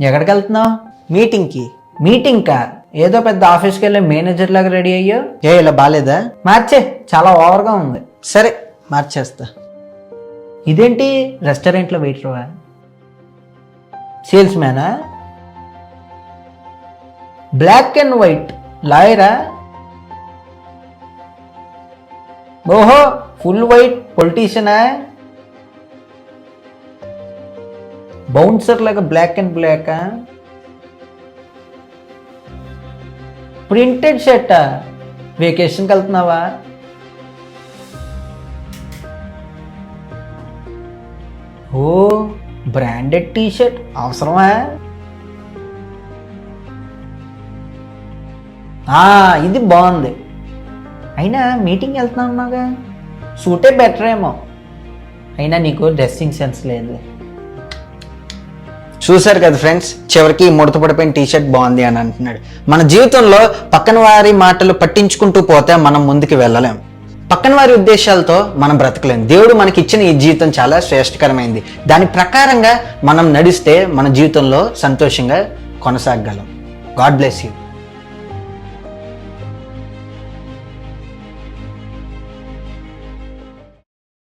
ఎక్కడికి వెళ్తున్నావు మీటింగ్కి. మీటింగ్ కా? ఏదో పెద్ద ఆఫీస్కి వెళ్ళే మేనేజర్ లాగా రెడీ అయ్యో? ఏ ఇలా బాగాలేదా మార్చే చాలా ఓవర్గా ఉంది. సరే మార్చేస్తా. ఇదేంటి రెస్టారెంట్లో వెయిటర్వా సేల్స్ మ్యానా? Black and white. లాయరా? ఓహో ఫుల్ వైట్ పొలిటీషియనా? బౌన్సర్ లాగా బ్లాక్ అండ్ బ్లాకా ప్రింటెడ్ షర్టా వెకేషన్కి వెళ్తున్నావా? ఓ బ్రాండెడ్ టీ షర్ట్ అవసరమా? ఆ, ఇది బాగుంది. అయినా మీటింగ్ వెళ్తున్నావుగా సూటే బెటర్ ఏమో అయినా నీకు డ్రెస్సింగ్ సెన్స్ లేదు. చూశారు కదా ఫ్రెండ్స్? చివరికి ముడత పడిపోయిన టీ షర్ట్ బాగుంది అని అంటున్నాడు. మన జీవితంలో పక్కన వారి మాటలు పట్టించుకుంటూ పోతే మనం ముందుకు వెళ్ళలేం. పక్కన వారి ఉద్దేశాలతో మనం బ్రతకలేం. దేవుడు మనకి ఇచ్చిన ఈ జీవితం చాలా శ్రేష్టకరమైంది. దాని ప్రకారంగా మనం నడిస్తే మన జీవితంలో సంతోషంగా కొనసాగలం గాడ్ బ్లెస్ యూ.